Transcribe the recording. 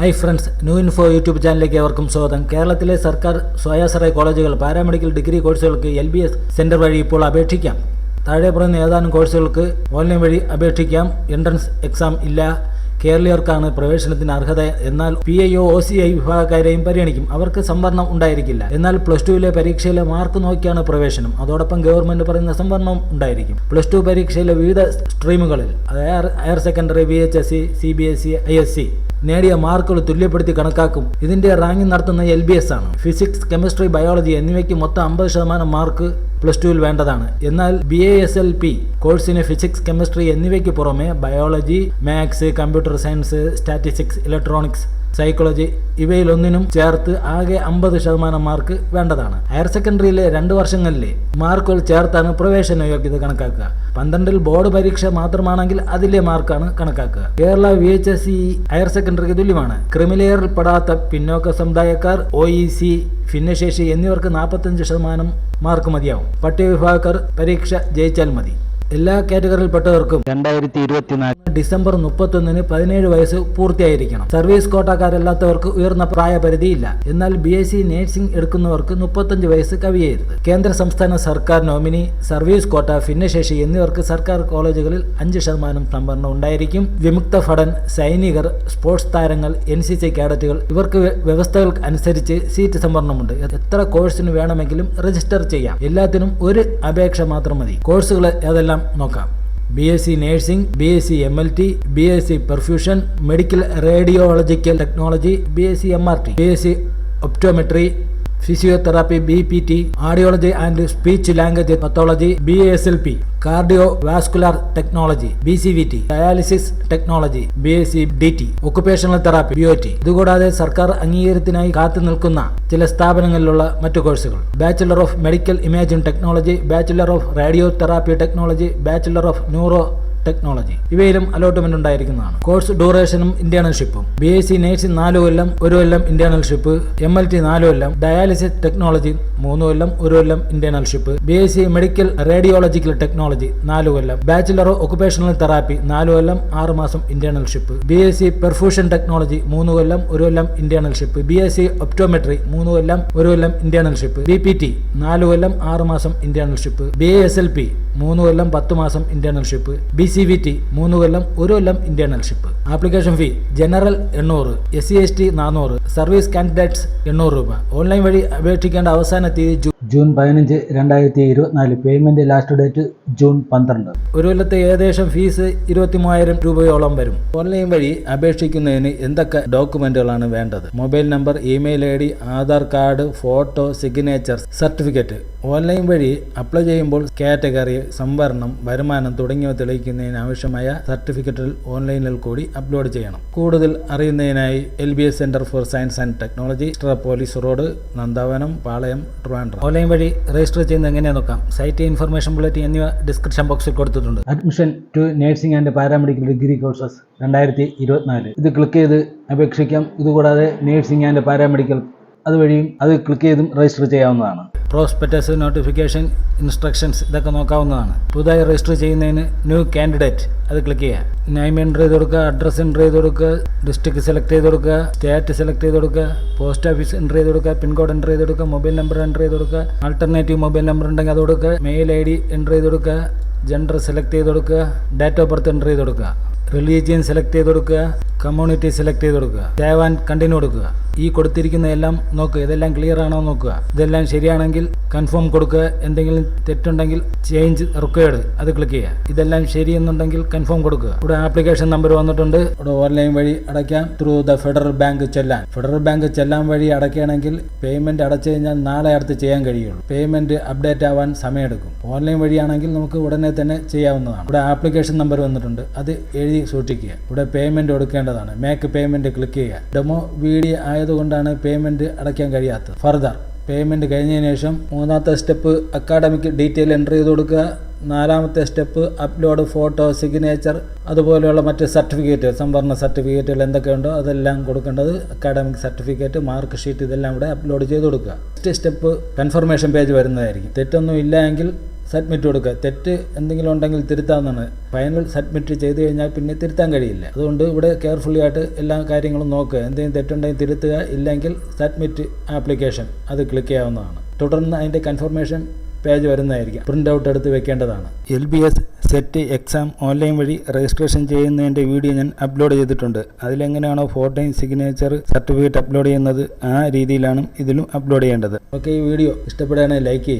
Hi friends new info YouTube ചാനലിലേക്ക് അവർക്കും സ്വാഗതം. കേരളത്തിലെ സർക്കാർ സ്വയാശ്രയ കോളേജുകൾ പാരാമെഡിക്കൽ ഡിഗ്രി കോഴ്സുകൾക്ക് എൽ ബി എസ് സെന്റർ വഴി ഇപ്പോൾ അപേക്ഷിക്കാം. താഴെ പറയുന്ന ഏതാനും കോഴ്സുകൾക്ക് ഓൺലൈൻ വഴി അപേക്ഷിക്കാം. എൻട്രൻസ് എക്സാം ഇല്ല. കേരളീയർക്കാണ് പ്രവേശനത്തിന് അർഹത. എന്നാൽ P I O C I വിഭാഗക്കാരെയും പരിഗണിക്കും. അവർക്ക് സംവരണം ഉണ്ടായിരിക്കില്ല. എന്നാൽ പ്ലസ് ടുവിലെ പരീക്ഷയിലെ മാർക്ക് നോക്കിയാണ് പ്രവേശനം. അതോടൊപ്പം ഗവൺമെന്റ് പറയുന്ന സംവരണം ഉണ്ടായിരിക്കും. പ്ലസ് ടു പരീക്ഷയിലെ വിവിധ സ്ട്രീമുകളിൽ higher secondary V H S C C B S C I S C നേടിയ മാർക്കുകൾ തുല്യപ്പെടുത്തി കണക്കാക്കും. ഇതിന്റെ റാങ്കിംഗ് നടത്തുന്ന എൽ ആണ്. ഫിസിക്സ് കെമിസ്ട്രി ബയോളജി എന്നിവയ്ക്ക് മൊത്തം അമ്പത് ശതമാനം മാർക്ക് പ്ലസ് ടുവിൽ വേണ്ടതാണ്. എന്നാൽ B A S L P കോഴ്സിന് ഫിസിക്സ് കെമിസ്ട്രി എന്നിവയ്ക്ക് പുറമെ biology maths computer science statistics electronics psychology ഇവയിലൊന്നിനും ചേർത്ത് ആകെ അമ്പത് ശതമാനം മാർക്ക് വേണ്ടതാണ്. ഹയർ സെക്കൻഡറിയിലെ രണ്ട് വർഷങ്ങളിലെ മാർക്കുകൾ ചേർത്താണ് പ്രവേശന യോഗ്യത കണക്കാക്കുക. പന്ത്രണ്ടിൽ ബോർഡ് പരീക്ഷ മാത്രമാണെങ്കിൽ അതിലെ മാർക്കാണ് കണക്കാക്കുക. Kerala V H S C higher സെക്കൻഡറിക്ക് തുല്യമാണ്. ക്രിമിലെയറിൽ പെടാത്ത പിന്നോക്ക സമുദായക്കാർ ഒ ഇ സി ഭിന്നശേഷി എന്നിവർക്ക് നാൽപ്പത്തഞ്ച് ശതമാനം മാർക്ക് മതിയാവും. പട്ടികവിഭാഗക്കാർ പരീക്ഷ ജയിച്ചാൽ മതി. എല്ലാ കാറ്റഗറിയിൽപ്പെട്ടവർക്കും രണ്ടായിരത്തി ഇരുപത്തിനാല് ഡിസംബർ മുപ്പത്തൊന്നിന് പതിനേഴ് വയസ്സ് പൂർത്തിയായിരിക്കണം. സർവീസ് കോട്ടക്കാരല്ലാത്തവർക്ക് ഉയർന്ന പ്രായപരിധിയില്ല. എന്നാൽ ബി എസ് സി നേഴ്സിംഗ് എടുക്കുന്നവർക്ക് മുപ്പത്തഞ്ച് വയസ്സ് കവിയരുത്. കേന്ദ്ര സംസ്ഥാന സർക്കാർ നോമിനി സർവീസ് കോട്ട ഭിന്നശേഷി എന്നിവർക്ക് സർക്കാർ കോളേജുകളിൽ അഞ്ച് ശതമാനം സംവരണം ഉണ്ടായിരിക്കും. വിമുക്ത ഭടൻ സൈനികർ സ്പോർട്സ് താരങ്ങൾ എൻ സി സി കേഡറ്റുകൾ ഇവർക്ക് വ്യവസ്ഥകൾ വ്യവസ്ഥകൾക്ക് അനുസരിച്ച് സീറ്റ് സംവരണമുണ്ട്. എത്ര കോഴ്സിന് വേണമെങ്കിലും രജിസ്റ്റർ ചെയ്യാം. എല്ലാത്തിനും ഒരു അപേക്ഷ മാത്രം മതി. കോഴ്സുകൾ ഏതെല്ലാം നോക്കാം. B S C nursing B S C M L T B S C perfusion medical radiological technology B S C M R T B S C optometry physiotherapy B P T audiology and speech language pathology B S L P cardiovascular technology B C V T dialysis technology B S C D T occupational therapy B O T. ഇതുകൂടാതെ സർക്കാർ അംഗീകാരത്തിനായി കാത്തു നിൽക്കുന്ന ചില സ്ഥാപനങ്ങളിലുള്ള മറ്റു കോഴ്സുകൾ. Bachelor of medical imaging technology bachelor of radiotherapy technology bachelor of neuro technology ഇവയിലും allotment ഉണ്ടായിരിക്കുന്നതാണ്. Course ഡ്യൂറേഷനും ഇന്റേണൽഷിപ്പും ബി എസ് സി നേഴ്സിംഗ് നാല് കൊല്ലം ഒരു കൊല്ലം ഇന്റേണൽഷിപ്പ് എം എൽ ടി നാല് കൊല്ലം. ഡയാലിസിസ് ടെക്നോളജി മൂന്ന് കൊല്ലം ഒരു കൊല്ലം internship B S C medical radiological technology നാല് കൊല്ലം. ബാച്ചിലർ ഒക്കുപേഷണൽ തെറാപ്പി നാല് കൊല്ലം ആറ് മാസം internship B S C perfusion technology മൂന്ന് കൊല്ലം ഒരു കൊല്ലം internship B S C optometry മൂന്ന് കൊല്ലം ഒരു കൊല്ലം ഇന്റേണൽഷിപ്പ് ബി പി ടി നാല് കൊല്ലം ആറ് മാസം internship B S L P മൂന്ന് കൊല്ലം പത്ത് മാസം internship B C V T മൂന്ന് കൊല്ലം ഒരു കൊല്ലം ഇന്റേണൽഷിപ്പ് ആപ്ലിക്കേഷൻ ഫീ ജനറൽ എണ്ണൂറ് എസ് സി എസ് ടി നാനൂറ് സർവീസ് കാൻഡിഡേറ്റ്സ് എണ്ണൂറ് രൂപ. ഓൺലൈൻ വഴി അപേക്ഷിക്കേണ്ട അവസാന തീയതി ജൂൺ പതിനഞ്ച് രണ്ടായിരത്തി ഇരുപത്തിനാല്. പേയ്മെന്റ് ലാസ്റ്റ് ഡേറ്റ് ജൂൺ പന്ത്രണ്ട്. ഒരു കൊല്ലത്തെ ഏകദേശം ഫീസ് ഇരുപത്തി മൂവായിരം രൂപയോളം വരും. ഓൺലൈൻ വഴി അപേക്ഷിക്കുന്നതിന് എന്തൊക്കെ ഡോക്യുമെന്റുകളാണ് വേണ്ടത്? Mobile number email I D Aadhaar card photo signature certificate online വഴി അപ്ലൈ ചെയ്യുമ്പോൾ കാറ്റഗറി സംവരണം വരുമാനം തുടങ്ങിയവ തെളിയിക്കുന്നതിന് ആവശ്യമായ സർട്ടിഫിക്കറ്റുകൾ ഓൺലൈനിൽ കൂടി അപ്ലോഡ് ചെയ്യണം. കൂടുതൽ അറിയുന്നതിനായി L B S centre for science and technology extra police road Nandavanam Palayam Trivandrum. Online വഴി രജിസ്റ്റർ ചെയ്യുന്നത് എങ്ങനെയാ നോക്കാം. സൈറ്റ് ഇൻഫർമേഷൻ ബുള്ളറ്റിൻ എന്നിവ ഡിസ്ക്രിപ്ഷൻ ബോക്സിൽ കൊടുത്തിട്ടുണ്ട്. Admission to nursing and paramedical degree courses രണ്ടായിരത്തി ഇരുപത്തിനാല് ഇത് ക്ലിക്ക് ചെയ്ത് അപേക്ഷിക്കാം. ഇതുകൂടാതെ നേഴ്സിംഗ് ആൻഡ് പാരാമെഡിക്കൽ അതുവഴിയും അത് ക്ലിക്ക് ചെയ്തും രജിസ്റ്റർ ചെയ്യാവുന്നതാണ്. പ്രോസ്പെക്ടസ് നോട്ടിഫിക്കേഷൻ ഇൻസ്ട്രക്ഷൻസ് ഇതൊക്കെ നോക്കാവുന്നതാണ് പുതുതായി രജിസ്റ്റർ ചെയ്യുന്നതിന് ന്യൂ കാൻഡിഡേറ്റ് അത് ക്ലിക്ക് ചെയ്യുക നെയിം എന്റർ ചെയ്ത് കൊടുക്കുക അഡ്രസ്സ് എന്റർ ചെയ്ത് കൊടുക്കുക ഡിസ്ട്രിക്ട് സെലക്ട് ചെയ്ത് കൊടുക്കുക സ്റ്റേറ്റ് സെലക്ട് ചെയ്ത് കൊടുക്കുക പോസ്റ്റ് ഓഫീസ് എന്റർ ചെയ്ത് കൊടുക്കുക പിൻകോഡ് എന്റർ ചെയ്ത് കൊടുക്കുക മൊബൈൽ നമ്പർ എന്റർ ചെയ്ത് കൊടുക്കുക ആൾട്ടർനേറ്റീവ് മൊബൈൽ നമ്പർ ഉണ്ടെങ്കിൽ അത് കൊടുക്കുക മെയിൽ ഐ ഡി എന്റർ ചെയ്ത് കൊടുക്കുക ജെൻഡർ സെലക്ട് ചെയ്ത് കൊടുക്കുക ഡേറ്റ് ഓഫ് ബർത്ത് എന്റർ ചെയ്ത് കൊടുക്കുക റിലീജിയൻ സെലക്ട് ചെയ്ത് കൊടുക്കുക കമ്മ്യൂണിറ്റി സെലക്ട് ചെയ്ത് കൊടുക്കുക സേവ് ആൻഡ് കണ്ടിന്യൂ കൊടുക്കുക ഈ കൊടുത്തിരിക്കുന്ന എല്ലാം നോക്കുക ഇതെല്ലാം ക്ലിയർ ആണോ നോക്കുക. ഇതെല്ലാം ശരിയാണെങ്കിൽ കൺഫേം കൊടുക്കുക. എന്തെങ്കിലും തെറ്റുണ്ടെങ്കിൽ ചേഞ്ച് റിക്വയർഡ് അത് ക്ലിക്ക് ചെയ്യുക. ഇതെല്ലാം ശരിയെന്നുണ്ടെങ്കിൽ കൺഫേം കൊടുക്കുക. ഇവിടെ ആപ്ലിക്കേഷൻ നമ്പർ വന്നിട്ടുണ്ട്. ഇവിടെ ഓൺലൈൻ വഴി അടയ്ക്കാം. Through the federal bank challan. Federal bank challan വഴി അടയ്ക്കുകയാണെങ്കിൽ പേയ്മെന്റ് അടച്ചു കഴിഞ്ഞാൽ നാളെ അടുത്ത് ചെയ്യാൻ കഴിയുള്ളൂ. പേയ്മെന്റ് അപ്ഡേറ്റ് ആവാൻ സമയമെടുക്കും. ഓൺലൈൻ വഴിയാണെങ്കിൽ നമുക്ക് ഉടനെ തന്നെ ചെയ്യാവുന്നതാണ്. ഇവിടെ ആപ്ലിക്കേഷൻ നമ്പർ വന്നിട്ടുണ്ട്. അത് എഴുതി സൂക്ഷിക്കുക. ഇവിടെ പേയ്മെന്റ് കൊടുക്കേണ്ടതാണ്. മേക്ക് പേയ്മെന്റ് ക്ലിക്ക് ചെയ്യുക. ഡെമോ വീഡിയോ ആയതുകൊണ്ടാണ് പേയ്മെന്റ് അടയ്ക്കാൻ കഴിയാത്തത്. ഫർദർ പേയ്മെന്റ് കഴിഞ്ഞതിന് ശേഷം മൂന്നാമത്തെ സ്റ്റെപ്പ് അക്കാഡമിക് ഡീറ്റെയിൽ എന്റർ ചെയ്ത് കൊടുക്കുക. നാലാമത്തെ സ്റ്റെപ്പ് അപ്ലോഡ് ഫോട്ടോ സിഗ്നേച്ചർ അതുപോലെയുള്ള മറ്റ് സർട്ടിഫിക്കറ്റ് സംവരണ സർട്ടിഫിക്കറ്റുകൾ എന്തൊക്കെയുണ്ടോ അതെല്ലാം കൊടുക്കേണ്ടത് അക്കാഡമിക് സർട്ടിഫിക്കറ്റ് മാർക്ക് ഷീറ്റ് ഇതെല്ലാം ഇവിടെ അപ്ലോഡ് ചെയ്ത് കൊടുക്കുക. നെക്സ്റ്റ് സ്റ്റെപ്പ് കൺഫർമേഷൻ പേജ് വരുന്നതായിരിക്കും. തെറ്റൊന്നും ഇല്ല എങ്കിൽ സബ്മിറ്റ് കൊടുക്കുക. തെറ്റ് എന്തെങ്കിലും ഉണ്ടെങ്കിൽ തിരുത്താമെന്നാണ് ഫൈനൽ സബ്മിറ്റ് ചെയ്ത് കഴിഞ്ഞാൽ പിന്നെ തിരുത്താൻ കഴിയില്ല. അതുകൊണ്ട് ഇവിടെ കെയർഫുള്ളി ആയിട്ട് എല്ലാ കാര്യങ്ങളും നോക്കുക. എന്തെങ്കിലും തെറ്റുണ്ടെങ്കിൽ തിരുത്തുക. ഇല്ലെങ്കിൽ സബ്മിറ്റ് ആപ്ലിക്കേഷൻ അത് ക്ലിക്ക് ചെയ്യാവുന്നതാണ്. തുടർന്ന് അതിന്റെ കൺഫർമേഷൻ പേജ് വരുന്നതായിരിക്കും. പ്രിന്റ് ഔട്ട് എടുത്ത് വെക്കേണ്ടതാണ്. L B S set exam online വഴി രജിസ്ട്രേഷൻ ചെയ്യുന്നതിന്റെ വീഡിയോ ഞാൻ അപ്ലോഡ് ചെയ്തിട്ടുണ്ട്. അതിലെങ്ങനെയാണോ ഫോട്ടോയും സിഗ്നേച്ചർ സർട്ടിഫിക്കറ്റ് അപ്ലോഡ് ചെയ്യുന്നത് ആ രീതിയിലാണ് ഇതിലും അപ്ലോഡ് ചെയ്യേണ്ടത്. ഓക്കെ ഈ വീഡിയോ ഇഷ്ടപ്പെടുകയാണെങ്കിൽ ലൈക്ക് ചെയ്യുക.